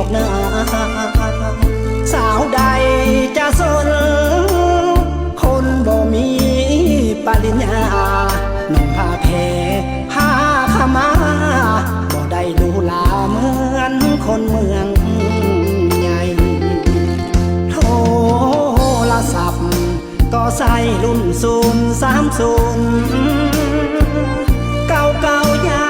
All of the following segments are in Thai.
อกหน้า สาวใดจะสน คนบ่มีปริญญานุ่งผ้าแพผ้าขมาบ่ได้ดูลาเหมือนคนเมืองใหญ่โทรศัพท์ ก็ใส่รุ่นศูนย์สามศูนย์เก่าเก่ายา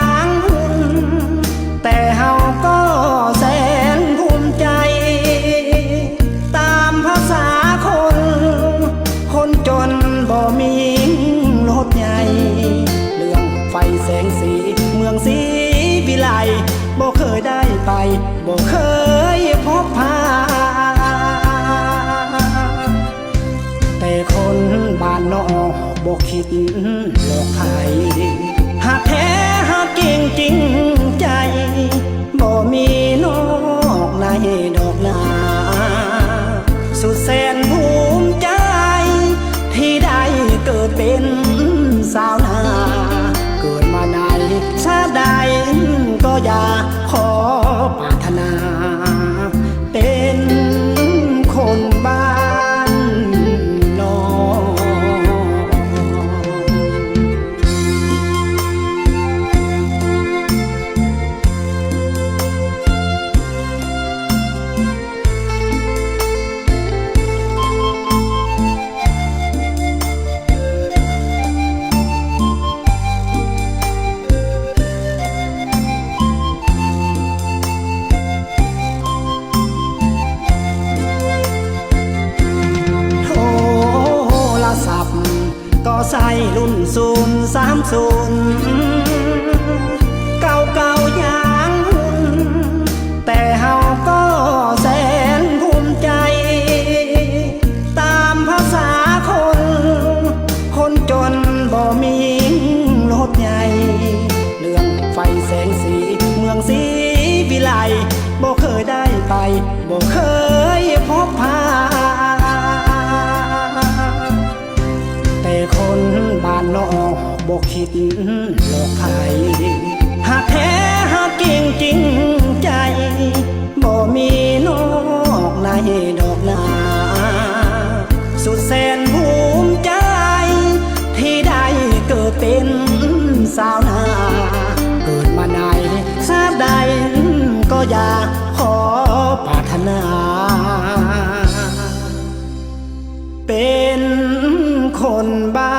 แสงสี เมืองสีวิไลบ่เคยได้ไปบ่เคยพบพาแต่คนบ้านนอกบ่คิดหลอกใครหากแท้หากจริงจริงใจบ่มีนอกในดอกนาสุดแสนภูมิใจ ที่ได้เกิดเป็นสาว ศูนย์สามศูนย์เก่าเก่าอย่างหุ่นแต่เฮาก็แสนภูมิใจ ตามภาษาคน คนจนบ่มีรถใหญ่ เรื่องไฟแสงสีเมืองสีวิไลบ่เคยได้ไปบ่เคยพบพา คิดหลอกใครหากแท้หากจริงจริงใจบ่มีนอกในดอกนาสุดแสนภูมิใจ ที่ได้เกิดเป็นสาวนาเกิดมาในชาติใดก็อย่าขอปรารถนา เป็นคนบ้า